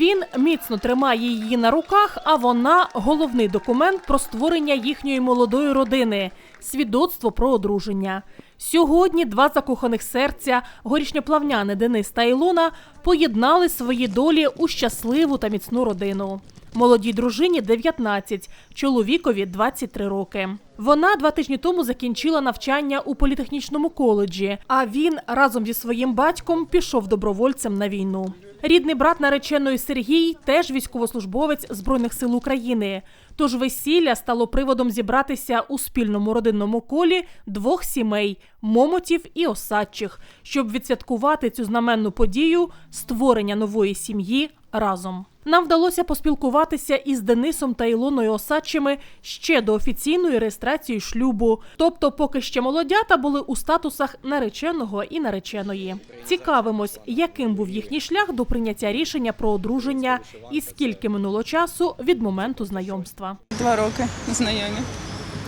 Він міцно тримає її на руках, а вона головний документ про створення їхньої молодої родини свідоцтво про одруження. Сьогодні два закоханих серця, горішньоплавняни Денис та Ілона, поєднали свої долі у щасливу та міцну родину. Молодій дружині 19, чоловікові 23 роки. Вона два тижні тому закінчила навчання у політехнічному коледжі, а він разом зі своїм батьком пішов добровольцем на війну. Рідний брат нареченої Сергій теж військовослужбовець Збройних сил України. Тож весілля стало приводом зібратися у спільному родинному колі двох сімей Момотів і Осадчих, щоб відсвяткувати цю знаменну подію створення нової сім'ї разом. Нам вдалося поспілкуватися із Денисом та Ілоною Осадчими ще до офіційної реєстрації шлюбу. Тобто, поки ще молодята були у статусах нареченого і нареченої. Цікавимось, яким був їхній шлях до прийняття рішення про одруження і скільки минуло часу від моменту знайомства. Два роки знайомі.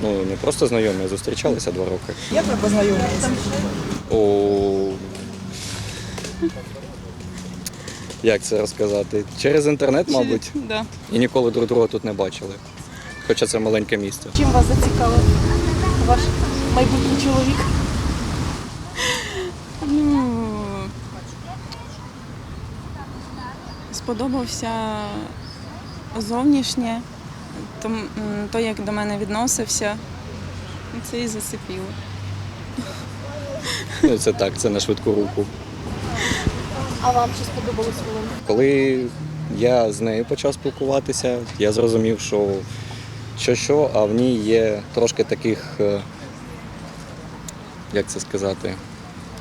Ну, не просто знайомі, а зустрічалися два роки. Як ви познайомилися? О... Як це розказати? Через інтернет, мабуть, Да. і ніколи друг друга тут не бачили. Хоча це маленьке місто. Чим вас зацікавив ваш майбутній чоловік? Ну, сподобався зовнішнє, то, то, як до мене відносився. Це і зацепило. Ну, це так, це на швидку руку. А вам що сподобалось Олена? Коли я з нею почав спілкуватися, я зрозумів, що що, що а в ній є трошки таких, е, як це сказати,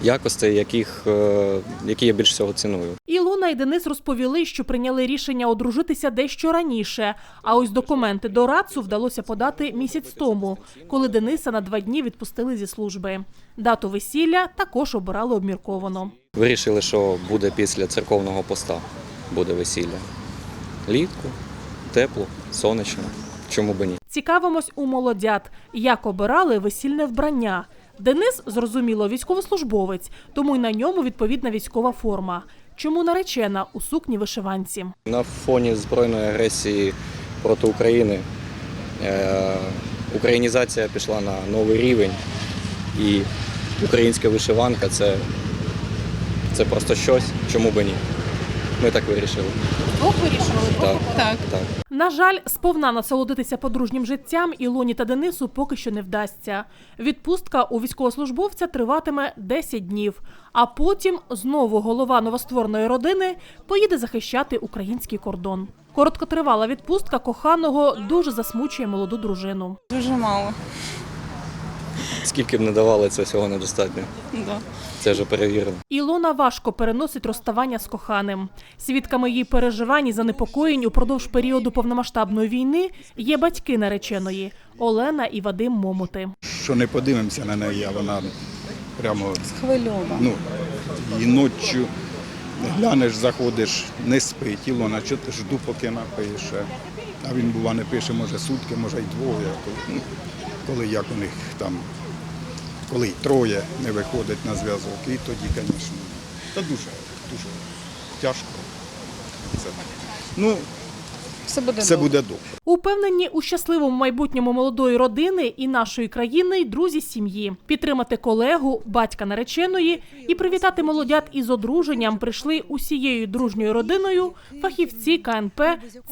якостей, яких, е, які я більш всього ціную. Ілона і Денис розповіли, що прийняли рішення одружитися дещо раніше. А ось документи до РАЦУ вдалося подати місяць тому, коли Дениса на два дні відпустили зі служби. Дату весілля також обирали обмірковано. Вирішили, що буде після церковного поста, буде весілля. Літку, тепло, сонячно. Чому би ні? Цікавимось у молодят, як обирали весільне вбрання. Денис, зрозуміло, військовослужбовець, тому й на ньому відповідна військова форма. Чому наречена у сукні вишиванці? На фоні збройної агресії проти України е, українізація пішла на новий рівень, і українська вишиванка це, це просто щось, чому би ні. Ми так вирішили. Двох вирішували Так, Так. так. На жаль, сповна насолодитися подружнім життям Ілоні та Денису поки що не вдасться. Відпустка у військовослужбовця триватиме 10 днів, а потім знову голова новоствореної родини поїде захищати український кордон. Короткотривала відпустка коханого дуже засмучує молоду дружину. Дуже мало. Скільки б не давали, це всього недостатньо. Да. Це вже перевірено. Ілона важко переносить розставання з коханим. Свідками її переживань і занепокоєнь упродовж періоду повномасштабної війни є батьки нареченої Олена і Вадим Момоти. що не подивимося на неї, а вона прямо Схвильована. ну, і ночі глянеш, заходиш, не спить. Ілона, що ти жду, поки напише. А він бува не пише, може сутки, може й двоє. Коли, ну, коли як у них там, коли троє не виходить на зв'язок. І тоді, звісно, та дуже, дуже тяжко. Це. Ну, Все буде все добре. буде добре. Упевнені у щасливому майбутньому молодої родини і нашої країни й друзі сім'ї. Підтримати колегу, батька нареченої і привітати молодят із одруженням прийшли усією дружньою родиною фахівці КНП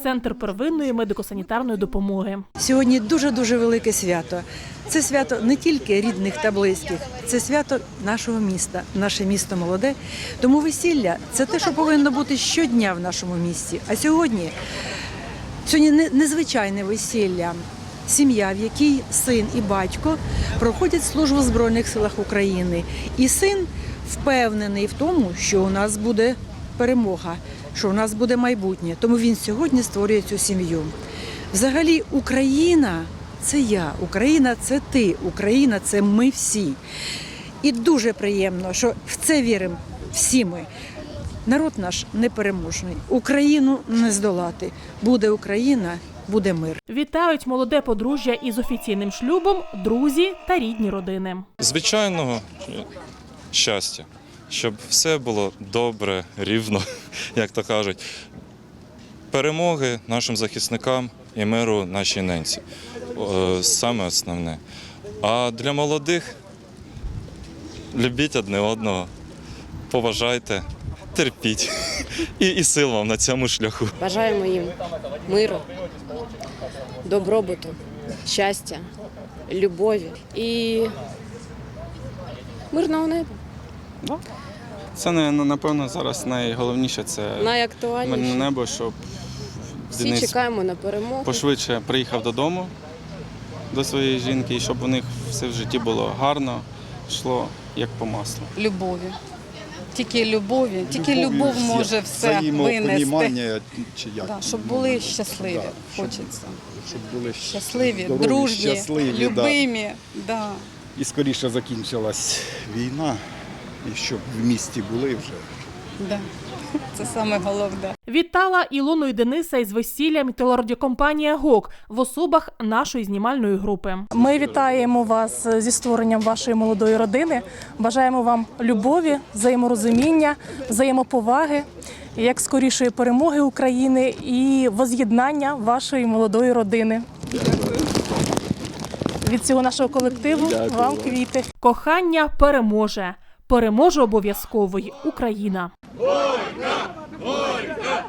Центр первинної медико-санітарної допомоги. Сьогодні дуже дуже велике свято. Це свято не тільки рідних та близьких, це свято нашого міста. Наше місто молоде. Тому весілля це те, що повинно бути щодня в нашому місті. А сьогодні, сьогодні незвичайне весілля. Сім'я, в якій син і батько проходять службу в Збройних силах України. І син впевнений в тому, що у нас буде перемога, що у нас буде майбутнє. Тому він сьогодні створює цю сім'ю. Взагалі, Україна це я, Україна це ти, Україна це ми всі. І дуже приємно, що в це віримо всі ми. Народ наш непереможний. Україну не здолати. Буде Україна, буде мир. Вітають молоде подружжя із офіційним шлюбом, друзі та рідні родини. звичайного щастя, щоб все було добре, рівно, як то кажуть. перемоги нашим захисникам і миру нашій ненці. Саме основне. А для молодих любіть одне одного, поважайте, терпіть і, і сил вам на цьому шляху. Бажаємо їм миру, добробуту, щастя, любові і мирного неба. Це не- ну, напевно зараз найголовніше це мирне Найактуальніше. небо, щоб Всі Денис чекаємо на перемогу. пошвидше приїхав додому до своєї жінки, і щоб у них все в житті було гарно, йшло як по маслу. любові. Тільки любові, тільки Любов'ю любов може все винести. чи як? Да, щоб були щасливі, Да, хочеться. Щоб були Щасливі, здорові, дружні, щасливі, да. любимі. Да. І скоріше закінчилась війна, і щоб в місті були вже. Да. Це саме головне. Вітала Ілону і Дениса із весіллям телерадіокомпанія ГОК в особах нашої знімальної групи. Ми вітаємо вас зі створенням вашої молодої родини. Бажаємо вам любові, взаєморозуміння, взаємоповаги, як скорішої перемоги України і воз'єднання вашої молодої родини. Від цього нашого колективу вам квіти. Кохання переможе. Переможе обов'язково й Україна. Бойка! Бойка!